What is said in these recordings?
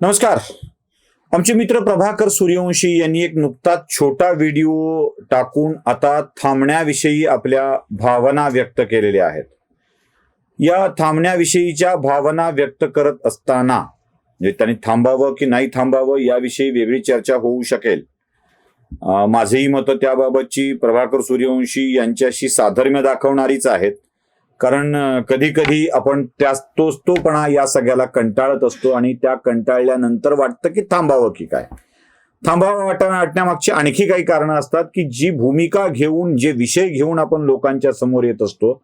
नमस्कार. आमचे मित्र प्रभाकर सूर्यवंशी यांनी एक नुकताच छोटा व्हिडिओ टाकून आता थांबण्याविषयी आपल्या भावना व्यक्त केलेल्या आहेत. या थांबण्याविषयीच्या भावना व्यक्त करत असताना म्हणजे त्यांनी थांबावं की नाही थांबावं याविषयी वेगळी चर्चा होऊ शकेल. माझेही मतं त्याबाबतची प्रभाकर सूर्यवंशी यांच्याशी साधर्म्य दाखवणारीच आहेत. कारण कधी कधी आपण त्या तोच तोपणा या सगळ्याला कंटाळत असतो आणि त्या कंटाळल्यानंतर वाटतं की थांबावं की काय. थांबावं वाट वाटण्यामागची आणखी काही कारणं असतात की जी भूमिका घेऊन जे विषय घेऊन आपण लोकांच्या समोर येत असतो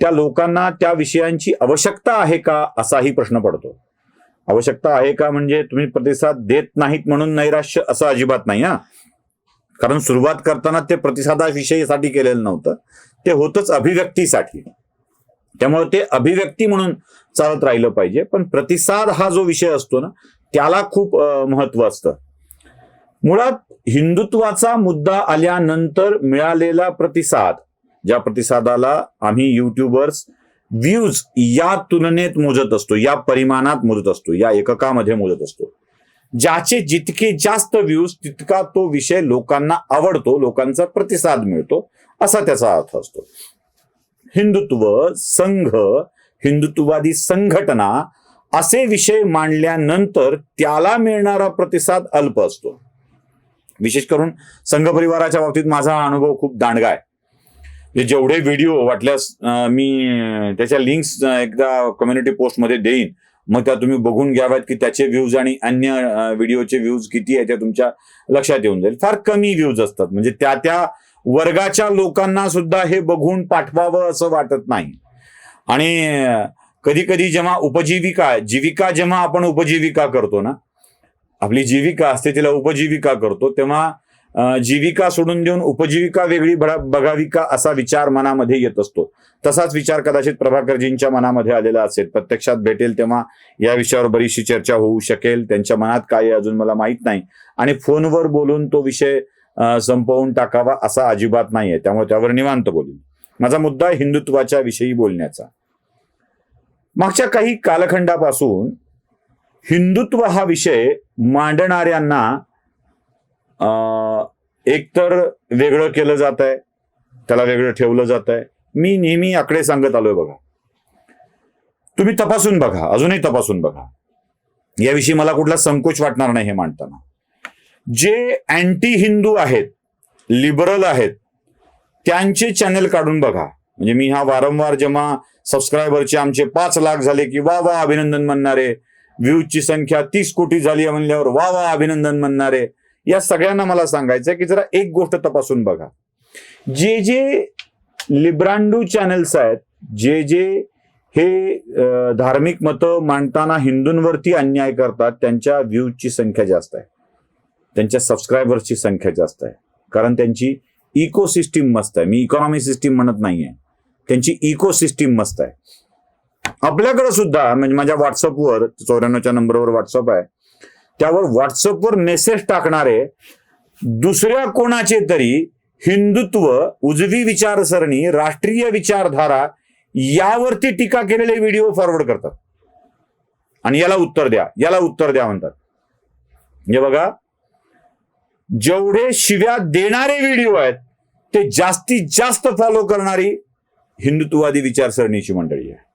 त्या लोकांना त्या विषयांची आवश्यकता आहे का असाही प्रश्न पडतो. आवश्यकता आहे का म्हणजे तुम्ही प्रतिसाद देत नाहीत म्हणून नैराश्य असं अजिबात नाही हा. कारण सुरुवात करताना ते प्रतिसादाविषयीसाठी केलेलं नव्हतं. ते होतच अभिव्यक्तीसाठी. त्यामुळे ते अभिव्यक्ती म्हणून चालत राहिलं पाहिजे. पण प्रतिसाद हा जो विषय असतो ना त्याला खूप महत्त्व असतं. मुळात हिंदुत्वाचा मुद्दा आल्यानंतर मिळालेला प्रतिसाद ज्या प्रतिसादाला आम्ही युट्यूबर्स व्ह्यूज या तुलनेत मोजत असतो या परिमाणात मोजत असतो या एककामध्ये मोजत असतो. ज्याचे जितके जास्त व्ह्यूज तितका तो विषय लोकांना आवडतो लोकांचा प्रतिसाद मिळतो असा त्याचा अर्थ असतो. हिंदुत्व संघ हिंदुत्ववादी संघटना असे विषय मांडल्यानंतर त्याला मिळणारा प्रतिसाद अल्प असतो. विशेष करून संघ परिवाराच्या बाबतीत माझा अनुभव खूप दांडगा आहे. म्हणजे जेवढे व्हिडिओ वाटल्यास मी त्याच्या लिंक्स एकदा कम्युनिटी पोस्टमध्ये देईन. मग त्या तुम्ही बघून घ्याव्यात की त्याचे व्ह्यूज आणि अन्य व्हिडिओचे व्ह्यूज किती आहे ते तुमच्या लक्षात येऊन जाईल. फार कमी व्ह्यूज असतात. म्हणजे त्या त्या वर्गाच्या लोकांना सुद्धा हे बघून पाठवावं असं वाटत नाही. आणि कधी कधी जेव्हा उपजीविका जीविका जेव्हा आपण उपजीविका करतो ना आपली जीविका असते तिला उपजीविका करतो तेव्हा जीविका सोडून देऊन उपजीविका वेगळी बडा- बघावी का असा विचार मनामध्ये येत असतो. तसाच विचार कदाचित प्रभाकरजींच्या मनामध्ये आलेला असेल. प्रत्यक्षात भेटेल तेव्हा या विषयावर बरीचशी चर्चा होऊ शकेल. त्यांच्या मनात काय अजून मला माहीत नाही. आणि फोनवर बोलून तो विषय संपवून टाकावा असा अजिबात नाहीये. त्यामुळे त्यावर निवांत बोलीन. माझा मुद्दा हिंदुत्वाच्या विषयी बोलण्याचा. मागच्या काही कालखंडापासून हिंदुत्व हा विषय मांडणाऱ्यांना अं, एकतर वेगळं केलं जात आहे त्याला वेगळं ठेवलं जात आहे मी नेहमी आकडे सांगत आलोय बघा. तुम्ही तपासून बघा अजूनही तपासून बघा. याविषयी मला कुठला संकोच वाटणार नाही हे मांडताना. जे अँटी हिंदू आहेत लिबरल आहेत त्यांचे चॅनल काढून बघा. म्हणजे मी हा वारंवार जेव्हा सबस्क्रायबरचे आमचे पाच लाख झाले की वा वा अभिनंदन म्हणणारे व्ह्यूजची संख्या तीस कोटी झाली म्हणल्यावर वा वा अभिनंदन म्हणणारे या सगळ्यांना मला सांगायचं की जरा एक गोष्ट तपासून बघा. जे जे लिब्रांडू चॅनेल्स आहेत जे जे हे धार्मिक मतं मांडताना हिंदूंवरती अन्याय करतात त्यांच्या व्ह्यूजची संख्या जास्त आहे. त्यांच्या सबस्क्रायबर्सची संख्या जास्त आहे. कारण त्यांची इको सिस्टीम मस्त आहे. मी इकॉनॉमी सिस्टीम म्हणत नाहीये. त्यांची इको सिस्टीम मस्त आहे. आपल्याकडे सुद्धा म्हणजे माझ्या व्हॉट्सअपवर चौऱ्याण्णवच्या नंबरवर व्हॉट्सअप आहे. त्यावर व्हॉट्सअपवर मेसेज टाकणारे दुसऱ्या कोणाचे तरी हिंदुत्व उजवी विचारसरणी राष्ट्रीय विचारधारा यावरती टीका केलेले व्हिडिओ फॉरवर्ड करतात. आणि याला उत्तर द्या. याला उत्तर द्या म्हणतात. म्हणजे बघा. जेवढे शिव्या देणारे व्हिडिओ आहेत ते जास्तीत जास्त फॉलो करणारी हिंदुत्ववादी विचारसरणीची मंडळी आहे.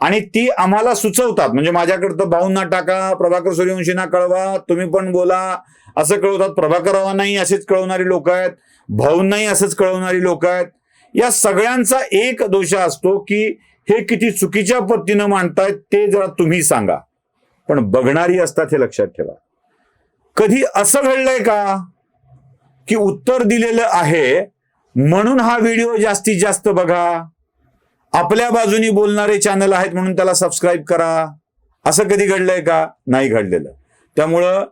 आणि ती आम्हाला सुचवतात. म्हणजे माझ्याकडे तर भाऊंना टाका प्रभाकर सूर्यवंशींना कळवा तुम्ही पण बोला असं कळवतात. प्रभाकररावांनाही असेच कळवणारी लोक आहेत भाऊंनाही असंच कळवणारी लोक आहेत. या सगळ्यांचा एक दोष असतो की हे किती चुकीच्या पद्धतीनं मांडतायत ते जरा तुम्ही सांगा. पण बघणारी असतात हे लक्षात ठेवा. कधी असं घडलंय का? की उत्तर दिलेलं आहे म्हणून हा व्हिडिओ जास्तीत जास्त बघा. आपल्या बाजूनी बोलणारे चॅनल आहेत म्हणून त्याला सबस्क्राईब करा. असं कधी घडलंय का? नाही घडलेलं. त्यामुळं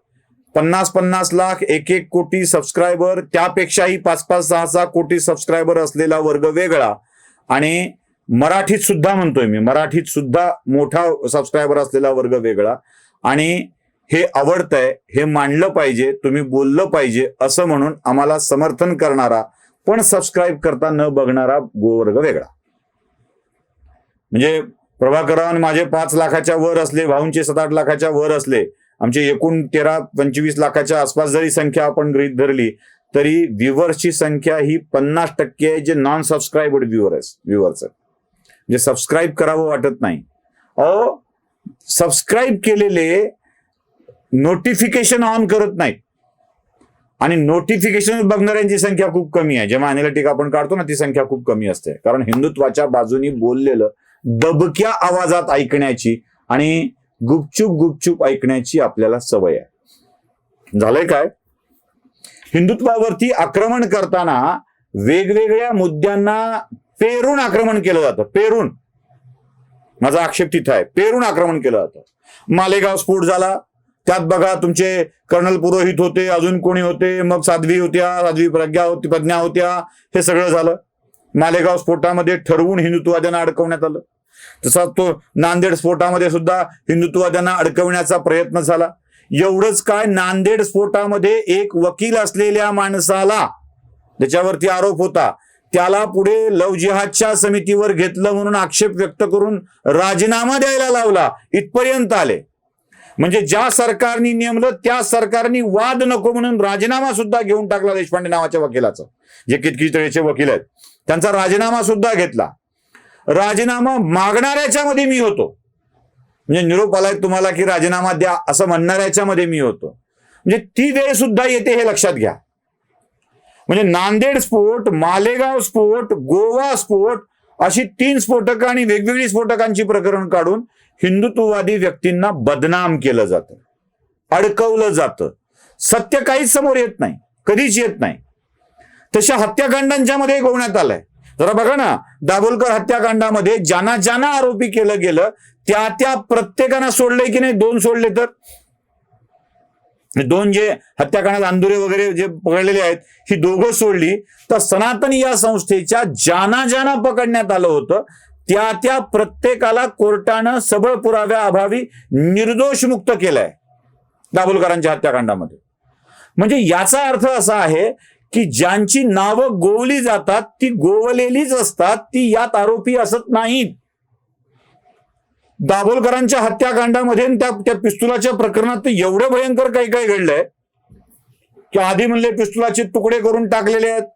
पन्नास पन्नास लाख एक एक कोटी सबस्क्रायबर त्यापेक्षाही पाच पाच सहा सहा कोटी सबस्क्रायबर असलेला वर्ग वेगळा. आणि मराठीत सुद्धा म्हणतोय मी मराठीत सुद्धा मोठा सबस्क्रायबर असलेला वर्ग वेगळा. आणि हे आवडतंय हे मांडलं पाहिजे तुम्ही बोललं पाहिजे असं म्हणून आम्हाला समर्थन करणारा पण सबस्क्राईब करता न बघणारा गोवर्ग वेगळा. म्हणजे प्रभाकरान माझे पाच लाखाच्या वर असले भाऊंचे सात आठ लाखाच्या वर असले आमचे एकूण तेरा पंचवीस लाखाच्या आसपास जरी संख्या आपण गृहित धरली तरी व्ह्युअर्सची संख्या ही पन्नास टक्के आहे जे नॉन सबस्क्राईबड व्ह्युअर्स व्ह्युअर्स जे सबस्क्राईब करावं वाटत नाही. अ सबस्क्राईब केलेले नोटिफिकेशन ऑन करत नाहीत. आणि नोटिफिकेशन बघणाऱ्यांची संख्या खूप कमी आहे. जेव्हा अॅनालिटिक आपण काढतो ना ती संख्या खूप कमी असते. कारण हिंदुत्वाच्या बाजूनी बोललेलं दबक्या आवाजात ऐकण्याची आणि गुपचूप गुपचूप ऐकण्याची आपल्याला सवय आहे. झालंय काय? हिंदुत्वावरती आक्रमण करताना वेगवेगळ्या मुद्द्यांना पेरून आक्रमण केलं जातं. पेरून. माझा आक्षेप तिथं आहे. पेरून आक्रमण केलं जातं. मालेगाव स्फोट झाला. त्यात बघा तुमचे कर्नल पुरोहित होते अजून कोणी होते मग साध्वी होत्या साध्वी प्रज्ञा होती प्रज्ञा होत्या हे सगळं झालं. मालेगाव स्फोटामध्ये ठरवून हिंदुत्ववाद्यांना अडकवण्यात आलं. तसा तो नांदेड स्फोटामध्ये सुद्धा हिंदुत्ववाद्यांना अडकवण्याचा प्रयत्न झाला. एवढंच काय नांदेड स्फोटामध्ये एक वकील असलेल्या माणसाला त्याच्यावरती आरोप होता त्याला पुढे लव जिहादच्या समितीवर घेतलं म्हणून आक्षेप व्यक्त करून राजीनामा द्यायला लावला इथपर्यंत आले. म्हणजे ज्या सरकारने नेमलं त्या सरकारनी वाद नको म्हणून राजीनामा सुद्धा घेऊन टाकला देशपांडे नावाच्या वकिलाचं. जे कितकितळेचे वकील आहेत. त्यांचा राजीनामा सुद्धा घेतला. राजीनामा मागणाऱ्याच्या मध्ये मी होतो. म्हणजे निरोप आलाय तुम्हाला की राजीनामा द्या असं म्हणणाऱ्याच्या मध्ये मी होतो. म्हणजे ती वेळ सुद्धा येते हे लक्षात घ्या. म्हणजे नांदेड स्फोट मालेगाव स्फोट गोवा स्फोट अशी तीन स्फोटकं आणि वेगवेगळी स्फोटकांची प्रकरण काढून हिंदुत्ववादी व्यक्तींना बदनाम केलं जातं. अडकवलं जातं. सत्य काहीच समोर येत नाही. कधीच येत नाही. तशा हत्याकांडांच्या मध्ये गोवण्यात आलंय. जरा बघा ना दाभोलकर हत्याकांडामध्ये ज्यांना ज्यांना आरोपी केलं गेलं त्या त्या प्रत्येकानं सोडलंय की नाही? दोन सोडले तर? दोन जे हत्याकांडात अंदुरे वगैरे जे पकडलेले आहेत ही दोघं सोडली. तर सनातन या संस्थेच्या ज्यांना ज्यांना पकडण्यात आलं होतं त्या त्या प्रत्येकाला कोर्टानं सबळ पुराव्या अभावी निर्दोष मुक्त केलंय दाभोलकरांच्या हत्याकांडामध्ये. म्हणजे याचा अर्थ असा आहे की ज्यांची नावं गोवली जातात ती गोवलेलीच असतात ती यात आरोपी असत नाहीत. दाभोलकरांच्या हत्याकांडामध्ये त्या त्या पिस्तुलाच्या प्रकरणात एवढं भयंकर काही काही घडलंय की आधी म्हणले पिस्तुलाचे तुकडे करून टाकलेले आहेत.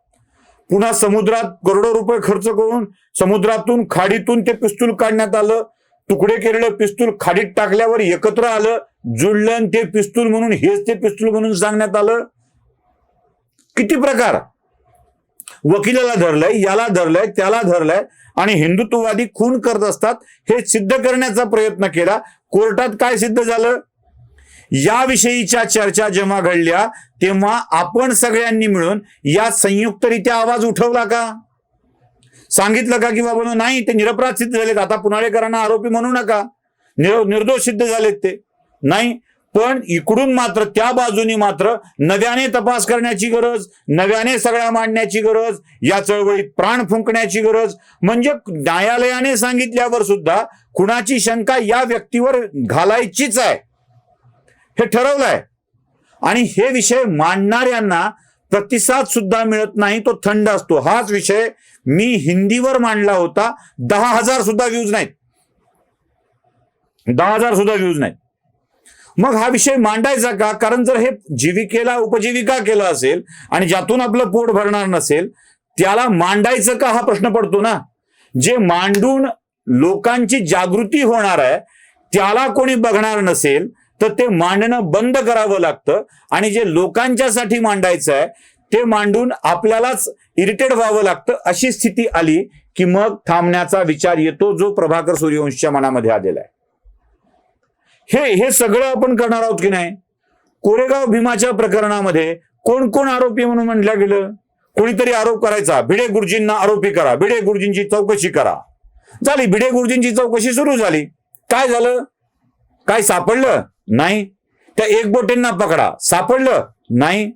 पुन्हा समुद्रात करोडो रुपये खर्च करून समुद्रातून खाडीतून ते पिस्तूल काढण्यात आलं. तुकडे केलेलं पिस्तूल खाडीत टाकल्यावर एकत्र आलं. जुळलं ते पिस्तूल म्हणून हेच ते पिस्तूल म्हणून सांगण्यात आलं. किती प्रकार? वकिलाला धरलंय याला धरलंय त्याला धरलंय आणि हिंदुत्ववादी खून करत असतात हे सिद्ध करण्याचा प्रयत्न केला. कोर्टात काय सिद्ध झालं? याविषयीच्या चर्चा जेव्हा घडल्या तेव्हा आपण सगळ्यांनी मिळून या संयुक्तरित्या आवाज उठवला का? सांगितलं का की बाबा नाही ते निरपराध सिद्ध झालेत. आता पुनाळेकरांना आरोपी म्हणू नका. निर निर्दोष सिद्ध झालेत ते. नाही पण इकडून मात्र त्या बाजूनी मात्र नव्याने तपास करण्याची गरज नव्याने सगळ्या मांडण्याची गरज या चळवळीत प्राण फुंकण्याची गरज म्हणजे न्यायालयाने सांगितल्यावर सुद्धा कुणाची शंका या व्यक्तीवर घालायचीच आहे. हे ठरवलंय. आणि हे विषय मांडणाऱ्यांना प्रतिसाद सुद्धा मिळत नाही तो थंड असतो. हाच विषय मी हिंदीवर मांडला होता. दहा हजार सुद्धा व्ह्यूज नाहीत. दहा हजार सुद्धा व्ह्यूज नाहीत. मग हा विषय मांडायचा का? कारण जर हे जीविकेला उपजीविका केलं असेल आणि ज्यातून आपलं पोट भरणार नसेल त्याला मांडायचं का हा प्रश्न पडतो ना? जे मांडून लोकांची जागृती होणार आहे त्याला कोणी बघणार नसेल तर ते मांडणं बंद करावं लागतं. आणि जे लोकांच्यासाठी मांडायचं आहे ते मांडून आपल्यालाच इरिटेट व्हावं लागतं अशी स्थिती आली की मग थांबण्याचा विचार येतो जो प्रभाकर सूर्यवंशच्या मनामध्ये आलेला आहे. हे हे सगळं आपण करणार आहोत की नाही? कोरेगाव भीमाच्या प्रकरणामध्ये कोण कोण आरोपी म्हणून म्हटलं गेलं? कोणीतरी आरोप करायचा. भिडे गुरुजींना आरोपी करा. भिडे गुरुजींची चौकशी करा. झाली. भिडे गुरुजींची चौकशी सुरू झाली. काय झालं? काय सापडलं? नाही. त्या एक बोटेंना पकडा. सापडलं? नाही.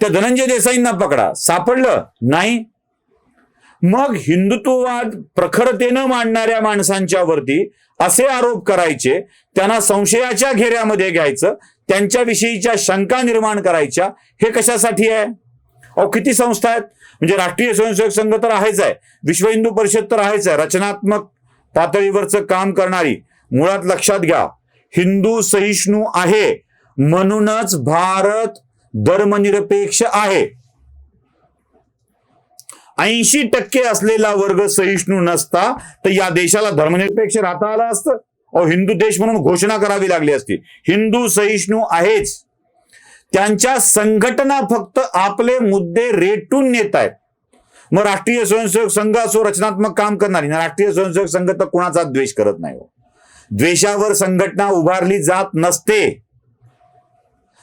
त्या धनंजय देसाईंना पकडा. सापडलं? नाही. मग हिंदुत्ववाद प्रखरतेनं मांडणाऱ्या माणसांच्या वरती असे आरोप करायचे त्यांना संशयाच्या घेऱ्यामध्ये घ्यायचं त्यांच्याविषयीच्या शंका निर्माण करायच्या हे कशासाठी आहे? अहो किती संस्था आहेत? म्हणजे राष्ट्रीय स्वयंसेवक संघ तर आहेच आहे. विश्व हिंदू परिषद तर आहेच आहे. रचनात्मक पातळीवरचं काम करणारी. मुळात लक्षात घ्या. हिंदू सहिष्णू आहे. म्हणूनच भारत धर्मनिरपेक्ष आहे. ऐंशी टक्के असलेला वर्ग सहिष्णू नसता तर या देशाला धर्मनिरपेक्ष राहता आलं असतं. अहो हिंदू देश म्हणून घोषणा करावी लागली असती. हिंदू सहिष्णू आहेच. त्यांच्या संघटना फक्त आपले मुद्दे रेटून नेत आहेत. मग राष्ट्रीय स्वयंसेवक संघ असो रचनात्मक काम करणारी ना राष्ट्रीय स्वयंसेवक संघ तर कुणाचा द्वेष करत नाही हो. द्वेषावर संघटना उभारली जात नसते.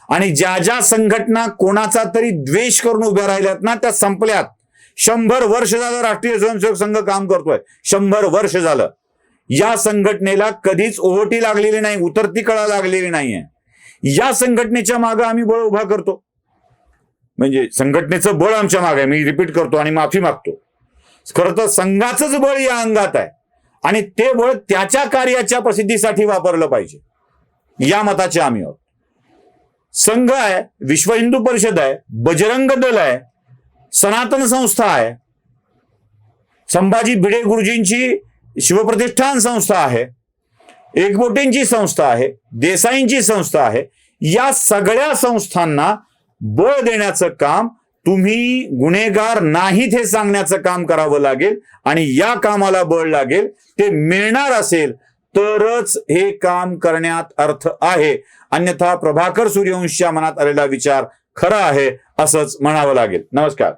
आणि ज्या ज्या संघटना कोणाचा तरी द्वेष करून उभ्या राहिल्यात ना त्या संपल्यात. शंभर वर्ष झालं राष्ट्रीय स्वयंसेवक संघ काम करतोय. शंभर वर्ष झालं. या संघटनेला कधीच ओहोटी लागलेली नाही उतरती कळा लागलेली नाहीये. या संघटनेच्या मागे आम्ही बळ उभा करतो. म्हणजे संघटनेचं बळ आमच्या मागे मी रिपीट करतो आणि माफी मागतो. खरं तर संघाचंच बळ या अंगात आहे. आणि ते बळ त्याच्या कार्याच्या प्रसिद्धीसाठी वापरलं पाहिजे. या मताचे आम्ही आहोत. संघ आहे विश्व हिंदू परिषद आहे बजरंग दल आहे सनातन संस्था आहे. संभाजी भिडे गुरुजींची शिवप्रतिष्ठान संस्था आहे. एकबोटेंची संस्था आहे देसाईंची संस्था आहे. या सगळ्या संस्थांना बळ देण्याचं काम तुम्ही गुन्हेगार नाहीत हे सांगण्याचं काम करावं लागेल आणि या कामाला बळ लागेल ते मिळणार असेल तरच हे काम करण्यात अर्थ आहे. अन्यथा प्रभाकर सूर्यवंशच्या मनात आलेला विचार खरा आहे असंच म्हणावं लागेल. नमस्कार.